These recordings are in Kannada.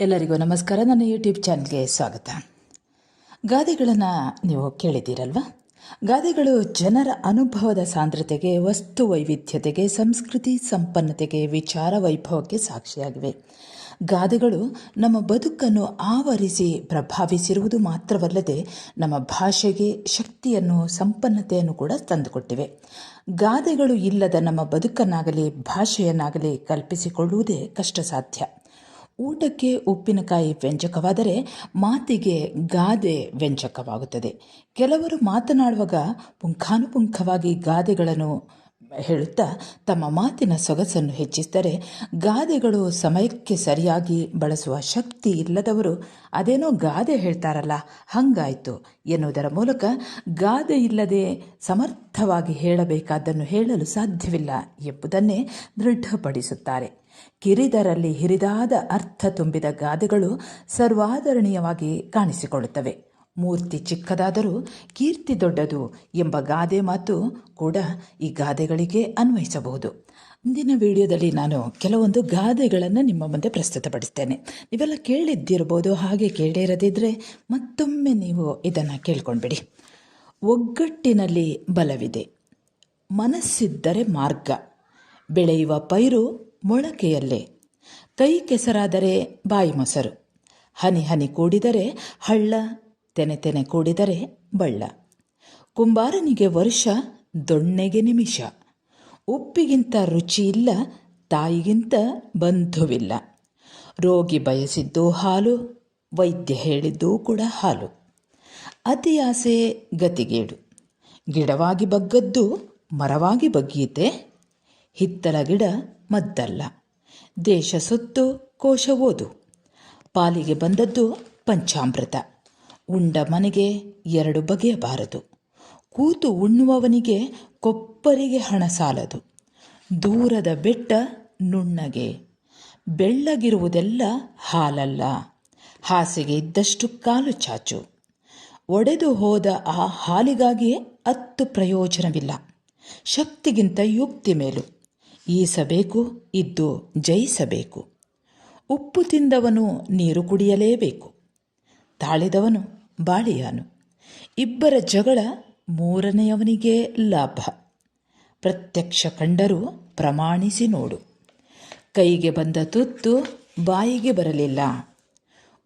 ಎಲ್ಲರಿಗೂ ನಮಸ್ಕಾರ. ನನ್ನ ಯೂಟ್ಯೂಬ್ ಚಾನಲ್ಗೆ ಸ್ವಾಗತ. ಗಾದೆಗಳನ್ನು ನೀವು ಕೇಳಿದ್ದೀರಲ್ವ? ಗಾದೆಗಳು ಜನರ ಅನುಭವದ ಸಾಂದ್ರತೆಗೆ, ವಸ್ತು ವೈವಿಧ್ಯತೆಗೆ, ಸಂಸ್ಕೃತಿ ಸಂಪನ್ನತೆಗೆ, ವಿಚಾರ ವೈಭವಕ್ಕೆ ಸಾಕ್ಷಿಯಾಗಿವೆ. ಗಾದೆಗಳು ನಮ್ಮ ಬದುಕನ್ನು ಆವರಿಸಿ, ಪ್ರಭಾವಿಸಿರುವುದು ಮಾತ್ರವಲ್ಲದೆ ನಮ್ಮ ಭಾಷೆಗೆ ಶಕ್ತಿಯನ್ನು, ಸಂಪನ್ನತೆಯನ್ನು ಕೂಡ ತಂದುಕೊಟ್ಟಿವೆ. ಗಾದೆಗಳು ಇಲ್ಲದ ನಮ್ಮ ಬದುಕನ್ನಾಗಲಿ, ಭಾಷೆಯನ್ನಾಗಲಿ ಕಲ್ಪಿಸಿಕೊಳ್ಳುವುದೇ ಕಷ್ಟ ಸಾಧ್ಯ ಊಟಕ್ಕೆ ಉಪ್ಪಿನಕಾಯಿ ವ್ಯಂಜಕವಾದರೆ ಮಾತಿಗೆ ಗಾದೆ ವ್ಯಂಜಕವಾಗುತ್ತದೆ. ಕೆಲವರು ಮಾತನಾಡುವಾಗ ಪುಂಖಾನುಪುಂಖವಾಗಿ ಗಾದೆಗಳನ್ನು ಹೇಳುತ್ತಾ ತಮ್ಮ ಮಾತಿನ ಸೊಗಸನ್ನು ಹೆಚ್ಚಿಸಿದರೆ ಗಾದೆಗಳು ಸಮಯಕ್ಕೆ ಸರಿಯಾಗಿ ಬಳಸುವ ಶಕ್ತಿ ಇಲ್ಲದವರು ಅದೇನೋ ಗಾದೆ ಹೇಳ್ತಾರಲ್ಲ, ಹಂಗಾಯಿತು ಎನ್ನುವುದರ ಮೂಲಕ ಗಾದೆ ಇಲ್ಲದೆ ಸಮರ್ಥವಾಗಿ ಹೇಳಬೇಕಾದ್ದನ್ನು ಹೇಳಲು ಸಾಧ್ಯವಿಲ್ಲ ಎಂಬುದನ್ನೇ ದೃಢಪಡಿಸುತ್ತಾರೆ. ಕಿರಿದರಲ್ಲಿ ಹಿರಿದಾದ ಅರ್ಥ ತುಂಬಿದ ಗಾದೆಗಳು ಸರ್ವಾದರಣೀಯವಾಗಿ ಕಾಣಿಸಿಕೊಳ್ಳುತ್ತವೆ. ಮೂರ್ತಿ ಚಿಕ್ಕದಾದರೂ ಕೀರ್ತಿ ದೊಡ್ಡದು ಎಂಬ ಗಾದೆ ಮಾತು ಕೂಡ ಈ ಗಾದೆಗಳಿಗೆ ಅನ್ವಯಿಸಬಹುದು. ಮುಂದಿನ ವಿಡಿಯೋದಲ್ಲಿ ನಾನು ಕೆಲವೊಂದು ಗಾದೆಗಳನ್ನು ನಿಮ್ಮ ಮುಂದೆ ಪ್ರಸ್ತುತಪಡಿಸ್ತೇನೆ. ನೀವೆಲ್ಲ ಕೇಳಿದ್ದಿರ್ಬೋದು ಹಾಗೆ ಕೇಳಿರದಿದ್ದರೆ ಮತ್ತೊಮ್ಮೆ ನೀವು ಇದನ್ನು ಕೇಳ್ಕೊಂಡ್ಬಿಡಿ. ಒಗ್ಗಟ್ಟಿನಲ್ಲಿ ಬಲವಿದೆ. ಮನಸ್ಸಿದ್ದರೆ ಮಾರ್ಗ. ಬೆಳೆಯುವ ಪೈರು ಮೊಳಕೆಯಲ್ಲೇ. ಕೈ ಕೆಸರಾದರೆ ಬಾಯಿ ಮೊಸರು. ಹನಿ ಹನಿ ಕೂಡಿದರೆ ಹಳ್ಳ ತೆನೆ ತೆನೆ ಕೂಡಿದರೆ ಬಳ್ಳ. ಕುಂಬಾರನಿಗೆ ವರ್ಷ, ದೊಣ್ಣೆಗೆ ನಿಮಿಷ. ಉಪ್ಪಿಗಿಂತ ರುಚಿ ಇಲ್ಲ ತಾಯಿಗಿಂತ ಬಂಧುವಿಲ್ಲ. ರೋಗಿ ಬಯಸಿದ್ದು ಹಾಲು, ವೈದ್ಯ ಹೇಳಿದ್ದು ಕೂಡ ಹಾಲು. ಅತಿ ಆಸೆ ಗತಿಗೇಡು. ಗಿಡವಾಗಿ ಬಗ್ಗದ್ದು ಮರವಾಗಿ ಬಗ್ಗೀತೆ ಹಿತ್ತಲ ಗಿಡ ಮದ್ದಲ್ಲ. ದೇಶ ಸುತ್ತು, ಕೋಶ ಓದು. ಪಾಲಿಗೆ ಬಂದದ್ದು ಪಂಚಾಮೃತ. ಉಂಡ ಮನೆಗೆ ಎರಡು ಬಗೆಯಬಾರದು ಕೂತು ಉಣ್ಣುವವನಿಗೆ ಕೊಪ್ಪರಿಗೆ ಹಣ ಸಾಲದು. ದೂರದ ಬೆಟ್ಟ ನುಣ್ಣಗೆ. ಬೆಳ್ಳಗಿರುವುದೆಲ್ಲ ಹಾಲಲ್ಲ. ಹಾಸಿಗೆ ಇದ್ದಷ್ಟು ಕಾಲು ಚಾಚು. ಒಡೆದು ಹೋದ ಆ ಹಾಲಿಗಾಗಿ ಹತ್ತು ಪ್ರಯೋಜನವಿಲ್ಲ. ಶಕ್ತಿಗಿಂತ ಯುಕ್ತಿ ಮೇಲು. ಈಸಬೇಕು, ಇದ್ದು ಜಯಿಸಬೇಕು. ಉಪ್ಪು ತಿಂದವನು ನೀರು ಕುಡಿಯಲೇಬೇಕು. ತಾಳಿದವನು ಬಾಳಿಯಾನು. ಇಬ್ಬರ ಜಗಳ ಮೂರನೆಯವನಿಗೆ ಲಾಭ. ಪ್ರತ್ಯಕ್ಷ ಕಂಡರೂ ಪ್ರಮಾಣಿಸಿ ನೋಡು. ಕೈಗೆ ಬಂದ ತುತ್ತು ಬಾಯಿಗೆ ಬರಲಿಲ್ಲ.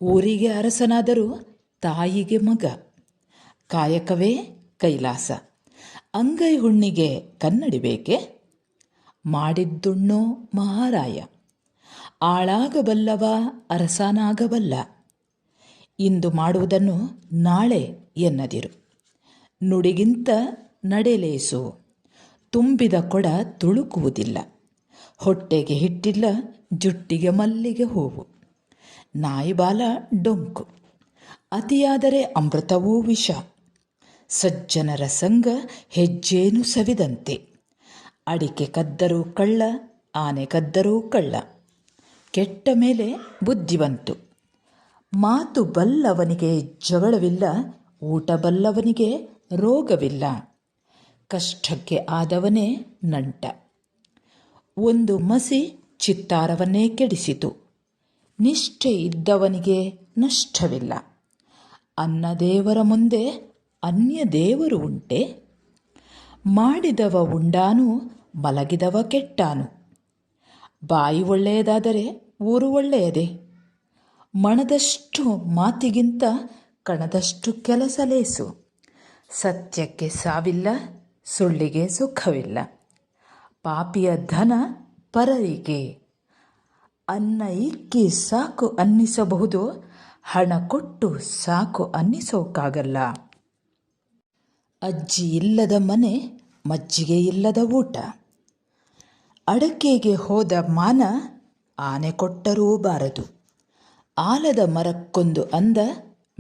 ಊರಿಗೆ ಅರಸನಾದರೂ ತಾಯಿಗೆ ಮಗ. ಕಾಯಕವೇ ಕೈಲಾಸ. ಅಂಗೈ ಹುಣ್ಣಿಗೆ ಕನ್ನಡಿ ಬೇಕೆ? ಮಾಡಿದ್ದುಣ್ಣೋ ಮಹಾರಾಯ. ಆಳಾಗಬಲ್ಲವ ಅರಸನಾಗಬಲ್ಲ. ಇಂದು ಮಾಡುವುದನ್ನು ನಾಳೆ ಎನ್ನದಿರು. ನುಡಿಗಿಂತ ನಡೆಲೇಸು. ತುಂಬಿದ ಕೊಡ ತುಳುಕುವುದಿಲ್ಲ. ಹೊಟ್ಟೆಗೆ ಹಿಟ್ಟಿಲ್ಲ, ಜುಟ್ಟಿಗೆ ಮಲ್ಲಿಗೆ ಹೂವು. ನಾಯಿಬಾಲ ಡೊಂಕು. ಅತಿಯಾದರೆ ಅಮೃತವೂ ವಿಷ. ಸಜ್ಜನರ ಸಂಘ ಹೆಜ್ಜೇನು ಸವಿದಂತೆ. ಅಡಿಕೆ ಕದ್ದರೂ ಕಳ್ಳ, ಆನೆ ಕದ್ದರೂ ಕಳ್ಳ. ಕೆಟ್ಟ ಮೇಲೆ ಬುದ್ಧಿವಂತು. ಮಾತು ಬಲ್ಲವನಿಗೆ ಜಗಳವಿಲ್ಲ, ಊಟ ಬಲ್ಲವನಿಗೆ ರೋಗವಿಲ್ಲ. ಕಷ್ಟಕ್ಕೆ ಆದವನೇ ನಂಟ. ಒಂದು ಮಸಿ ಚಿತ್ತಾರವನ್ನೇ ಕೆಡಿಸಿತು. ನಿಷ್ಠೆ ಇದ್ದವನಿಗೆ ನಷ್ಟವಿಲ್ಲ. ಅನ್ನದೇವರ ಮುಂದೆ ಅನ್ಯ ದೇವರು ಉಂಟೆ. ಮಾಡಿದವ ಉಂಡಾನು, ಮಲಗಿದವ ಕೆಟ್ಟಾನು. ಬಾಯಿ ಒಳ್ಳೆಯದಾದರೆ ಊರು ಒಳ್ಳೆಯದೇ. ಮಣದಷ್ಟು ಮಾತಿಗಿಂತ ಕಣದಷ್ಟು ಕೆಲಸ ಲೇಸು. ಸತ್ಯಕ್ಕೆ ಸಾವಿಲ್ಲ, ಸುಳ್ಳಿಗೆ ಸುಖವಿಲ್ಲ. ಪಾಪಿಯ ಧನ ಪರರಿಗೆ. ಅನ್ನ ಇಕ್ಕಿ ಸಾಕು ಅನ್ನಿಸಬಹುದು, ಹಣ ಕೊಟ್ಟು ಸಾಕು ಅನ್ನಿಸೋಕ್ಕಾಗಲ್ಲ ಅಜ್ಜಿ ಇಲ್ಲದ ಮನೆ ಮಜ್ಜಿಗೆ ಇಲ್ಲದ ಊಟ. ಅಡಕೆಗೆ ಹೋದ ಮಾನ ಆನೆ ಕೊಟ್ಟರೂ ಬಾರದು. ಆಲದ ಮರಕ್ಕೊಂದು ಅಂದ,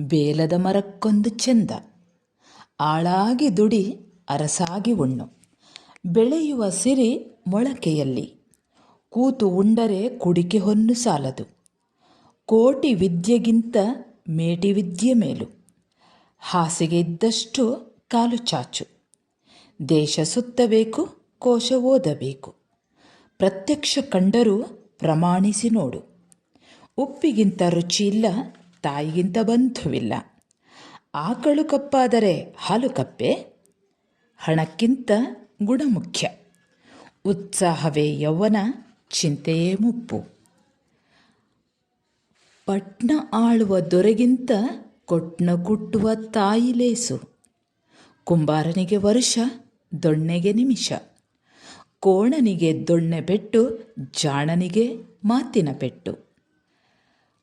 ಬೇಲದ ಮರಕ್ಕೊಂದು ಚೆಂದ. ಆಳಾಗಿ ದುಡಿ ಅರಸಾಗಿ ಉಣ್ಣು. ಬೆಳೆಯುವ ಸಿರಿ ಮೊಳಕೆಯಲ್ಲಿ. ಕೂತು ಉಂಡರೆ ಕುಡಿಕೆ ಹೊನ್ನು ಸಾಲದು. ಕೋಟಿ ವಿದ್ಯೆಗಿಂತ ಮೇಟಿ ವಿದ್ಯೆ ಮೇಲು. ಹಾಸಿಗೆ ಇದ್ದಷ್ಟು ಕಾಲು ಚಾಚು. ದೇಶ ಸುತ್ತಬೇಕು, ಕೋಶ ಓದಬೇಕು. ಪ್ರತ್ಯಕ್ಷ ಕಂಡರೂ ಪ್ರಮಾಣಿಸಿ ನೋಡು. ಉಪ್ಪಿಗಿಂತ ರುಚಿಯಿಲ್ಲ ತಾಯಿಗಿಂತ ಬಂಧುವಿಲ್ಲ. ಆಕಳು ಕಪ್ಪಾದರೆ ಹಾಲು ಕಪ್ಪೆ, ಹಣಕ್ಕಿಂತ ಗುಣ ಮುಖ್ಯ ಉತ್ಸಾಹವೇ ಯೌವನ, ಚಿಂತೆಯೇ ಮುಪ್ಪು. ಪಟ್ನ ಆಳುವ ದೊರೆಗಿಂತ ಕೊಟ್ನ ಕುಟ್ಟುವ ತಾಯಿ ಲೇಸು. ಕುಂಬಾರನಿಗೆ ವರುಷ, ದೊಣ್ಣೆಗೆ ನಿಮಿಷ. ಕೋಣನಿಗೆ ದೊಣ್ಣೆ ಪೆಟ್ಟು, ಜಾಣನಿಗೆ ಮಾತಿನ ಪೆಟ್ಟು.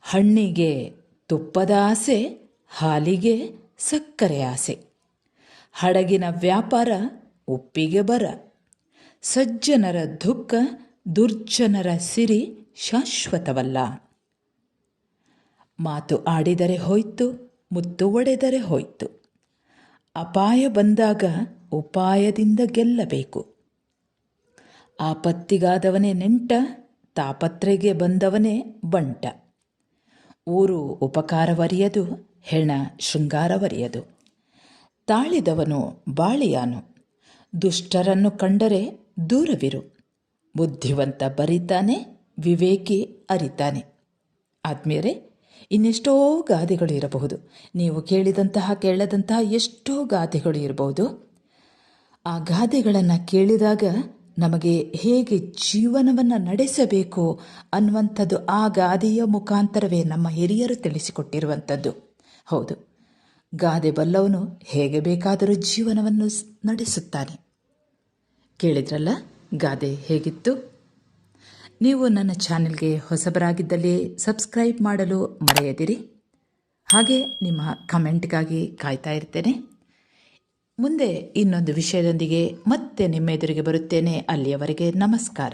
ಹಣ್ಣಿಗೆ ತುಪ್ಪದ ಆಸೆ, ಹಾಲಿಗೆ ಸಕ್ಕರೆ ಆಸೆ. ಹಡಗಿನ ವ್ಯಾಪಾರ ಉಪ್ಪಿಗೆ ಬರ. ಸಜ್ಜನರ ದುಃಖ, ದುರ್ಜನರ ಸಿರಿ ಶಾಶ್ವತವಲ್ಲ. ಮಾತು ಆಡಿದರೆ ಹೋಯ್ತು, ಮುತ್ತು ಒಡೆದರೆ ಹೋಯ್ತು. ಅಪಾಯ ಬಂದಾಗ ಉಪಾಯದಿಂದ ಗೆಲ್ಲಬೇಕು. ಆಪತ್ತಿಗಾದವನೇ ನೆಂಟ, ತಾಪತ್ರೆಗೆ ಬಂದವನೇ ಬಂಟ. ಊರು ಉಪಕಾರವರಿಯದು, ಹೆಣ ಶೃಂಗಾರವರಿಯದು. ತಾಳಿದವನು ಬಾಳಿಯಾನು, ದುಷ್ಟರನ್ನು ಕಂಡರೆ ದೂರವಿರು. ಬುದ್ಧಿವಂತ ಬರಿತಾನೆ, ವಿವೇಕಿ ಅರಿತಾನೆ. ಆದ್ಮೇರೆ ಇನ್ನೆಷ್ಟೋ ಗಾದೆಗಳು ಇರಬಹುದು. ನೀವು ಕೇಳಿದಂತಹ, ಕೇಳದಂತಹ ಎಷ್ಟೋ ಗಾದೆಗಳು ಇರಬಹುದು. ಆ ಗಾದೆಗಳನ್ನು ಕೇಳಿದಾಗ ನಮಗೆ ಹೇಗೆ ಜೀವನವನ್ನು ನಡೆಸಬೇಕು ಅನ್ನುವಂಥದ್ದು ಆ ಗಾದೆಯ ಮುಖಾಂತರವೇ ನಮ್ಮ ಹಿರಿಯರು ತಿಳಿಸಿಕೊಟ್ಟಿರುವಂಥದ್ದು. ಹೌದು. ಗಾದೆ ಬಲ್ಲವನು ಹೇಗೆ ಬೇಕಾದರೂ ಜೀವನವನ್ನು ನಡೆಸುತ್ತಾನೆ. ಕೇಳಿದ್ರಲ್ಲ ಗಾದೆ ಹೇಗಿತ್ತು? ನೀವು ನನ್ನ ಚಾನೆಲ್ಗೆ ಹೊಸಬರಾಗಿದ್ದಲ್ಲಿ ಸಬ್ಸ್ಕ್ರೈಬ್ ಮಾಡಲು ಮರೆಯದಿರಿ. ಹಾಗೆ ನಿಮ್ಮ ಕಮೆಂಟ್ಗಾಗಿ ಕಾಯ್ತಾ ಇರ್ತೇನೆ. ಮುಂದೆ ಇನ್ನೊಂದು ವಿಷಯದೊಂದಿಗೆ ಮತ್ತೆ ನಿಮ್ಮ ಎದುರಿಗೆ ಬರುತ್ತೇನೆ. ಅಲ್ಲಿಯವರೆಗೆ ನಮಸ್ಕಾರ.